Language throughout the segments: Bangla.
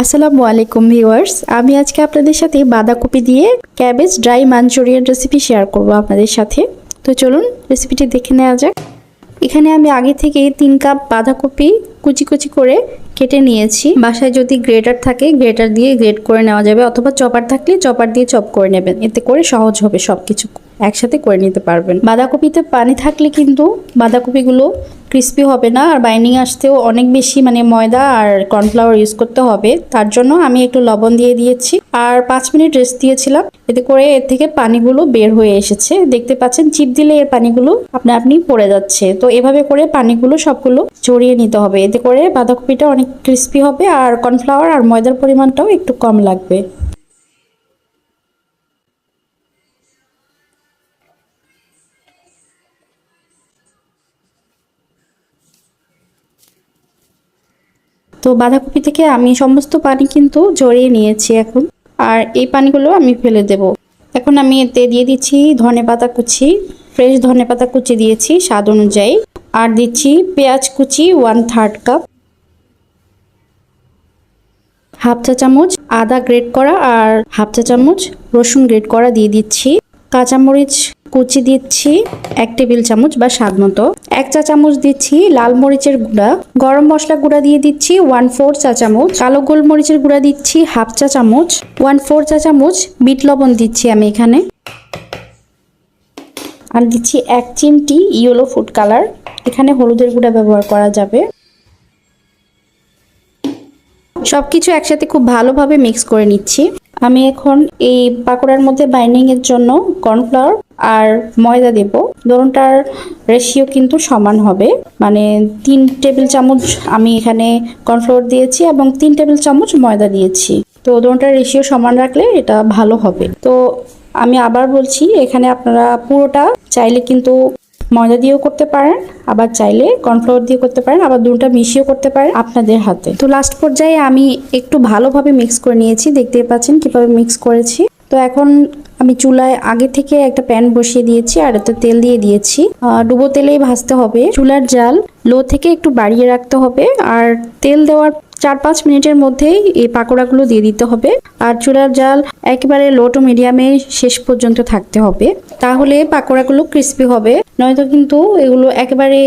আসসালামু আলাইকুম ভিউয়ার্স, আমি আজকে আপনাদের সাথে বাঁধাকপি দিয়ে cabbage dry Manchurian recipe share করব আপনাদের সাথে। তো চলুন রেসিপিটি দেখে নেওয়া যাক। এখানে আমি আগে থেকে তিন কাপ বাঁধাকপি কুচি কুচি করে কেটে নিয়েছি। বাসায় যদি গ্রেটার থাকে গ্রেটার দিয়ে গ্রেট করে নেওয়া যাবে, অথবা চপার থাকলে চপার দিয়ে চপ করে নেবেন। এতে করে সহজ হবে সব কিছু একসাথে করে নিতে পারবেন। বাঁধাকপিতে পানি থাকলে কিন্তু বাঁধাকপিগুলো ক্রিস্পি হবে না আর বাইন্ডিং আসতেও অনেক বেশি মানে ময়দা আর কর্নফ্লাওয়ার ইউজ করতে হবে। তার জন্য আমি একটু লবণ দিয়ে দিয়েছি আর পাঁচ মিনিট রেস্ট দিয়েছিলাম। এতে করে এর থেকে পানিগুলো বের হয়ে এসেছে। দেখতে পাচ্ছেন চিপ দিলে এর পানিগুলো আপনা আপনি পড়ে যাচ্ছে। তো এভাবে করে পানিগুলো সবগুলো চড়িয়ে নিতে হবে। এতে করে বাঁধাকপিটা অনেক ক্রিস্পি হবে আর কর্নফ্লাওয়ার আর ময়দার পরিমাণটাও একটু কম লাগবে। তো বাঁধাকপি থেকে আমি সমস্ত পানি কিন্তু ঝরিয়ে নিয়েছি এখন। আর এই পানিগুলো আমি ফেলে দেব। এখন আমি এতে দিয়ে দিচ্ছি ধনে পাতা কুচি। ফ্রেশ ধনে পাতা কুচি দিয়েছি স্বাদ অনুযায়ী। আর দিচ্ছি পেঁয়াজ কুচি ওয়ান থার্ড কাপ। হাফ চা চামচ আদা গ্রেট করা আর হাফ চা চামচ রসুন গ্রেট করা দিয়ে দিচ্ছি। কাঁচামরিচ কুচি দিচ্ছি এক টেবিল চামচ বা স্বাদ মতো। এক চা চামচ দিচ্ছি লাল মরিচের গুঁড়া। গরম মশলা গুঁড়া দিয়ে দিচ্ছি ওয়ান ফোর চা চামচ। কালো গোলমরিচের গুঁড়া দিচ্ছি হাফ চা চামচ। ওয়ান ফোর চা চামচ বিট লবণ দিচ্ছি আমি এখানে। আর দিচ্ছি এক চিমটি ইয়েলো ফুড কালার। এখানে হলুদের গুঁড়া ব্যবহার করা যাবে। সব কিছু একসাথে খুব ভালোভাবে মিক্স করে নিচ্ছি। আমি এখন এই পাকোড়ার মধ্যে বাইন্ডিং এর জন্য কর্নফ্লাওয়ার আর ময়দা দেব। দোনোটার রেশিও কিন্তু সমান হবে। মানে তিন টেবিল চামচ আমি এখানে কর্নফ্লাওয়ার দিয়েছি এবং তিন টেবিল চামচ ময়দা দিয়েছি। তো দোনোটার রেশিও সমান রাখলে এটা ভালো হবে। তো আমি আবার বলছি, এখানে আপনারা পুরোটা চাইলে কিন্তু ময়দা দিয়েও করতে পারেন, আবার চাইলে কর্নফ্লাওয়ার দিয়ে করতে পারেন, আবার দুটা মিশিয়েও করতে পারেন আপনাদের হাতে। তো লাস্ট পর্যায়ে আমি একটু ভালোভাবে মিক্স করে নিয়েছি। দেখতে পাচ্ছেন কীভাবে মিক্স করেছি। তো এখন আমি চুলায় আগে থেকে একটা প্যান বসিয়ে দিয়েছি আর এতে তেল দিয়ে দিয়েছি। ডুবো তেলেই ভাজতে হবে। চুলার জাল লো থেকে একটু বাড়িয়ে রাখতে হবে আর তেল দেওয়ার চার পাঁচ মিনিটের মধ্যেই এই পাকোড়াগুলো দিয়ে দিতে হবে। আর চুলার জাল একেবারে লো টু মিডিয়ামে শেষ পর্যন্ত থাকতে হবে। তাহলে পাকোড়াগুলো ক্রিস্পি হবে। নয়তো কিন্তু এগুলো একেবারে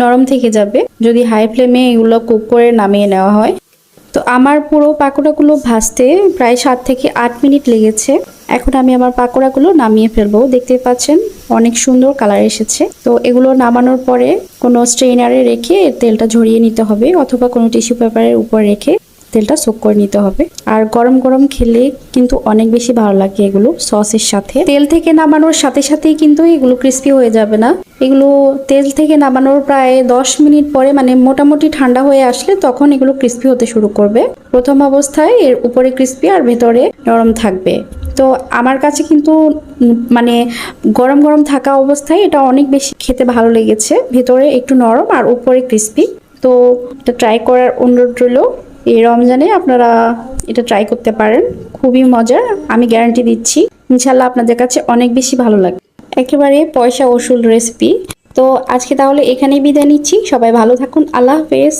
নরম থেকে যাবে। যদি হাই ফ্লেমে এগুলো কুক করে নামিয়ে নেওয়া হয়। তো আমার পুরো পাকোড়াগুলো ভাজতে প্রায় সাত থেকে আট মিনিট লেগেছে। এখন আমি আমার পাকোড়াগুলো নামিয়ে ফেলব। দেখতে পাচ্ছেন, অনেক সুন্দর কালার এসেছে। তো এগুলো নামানোর পরে কোনো স্ট্রেনারে রেখে তেলটা ঝরিয়ে নিতে হবে অথবা কোনো টিস্যু পেপারের উপর রেখে তেলটা সোক করে নিতে হবে। আর গরম গরম খেলে কিন্তু অনেক বেশি ভালো লাগে এগুলো সসের সাথে। তেল থেকে নামানোর সাথে সাথেই কিন্তু এগুলো ক্রিস্পি হয়ে যাবে না। এগুলো তেল থেকে নামানোর প্রায় দশ মিনিট পরে মানে মোটামুটি ঠান্ডা হয়ে আসলে তখন এগুলো ক্রিস্পি হতে শুরু করবে। প্রথম অবস্থায় এর উপরে ক্রিস্পি আর ভেতরে নরম থাকবে। তো আমার কাছে কিন্তু মানে গরম গরম থাকা অবস্থায় এটা অনেক বেশি খেতে ভালো লেগেছে। ভেতরে একটু নরম আর উপরে ক্রিস্পি তো এটা ট্রাই করার অনুরোধ রইল। এই রমজানে আপনারা এটা ট্রাই করতে পারেন। খুবই মজার আমি গ্যারান্টি দিচ্ছি। ইনশাল্লাহ আপনাদের কাছে অনেক বেশি ভালো লাগে একেবারে পয়সা ওসুল রেসিপি তো আজকে তাহলে এখানেই বিদায় নিচ্ছি। সবাই ভালো থাকুন। আল্লাহ হাফেজ।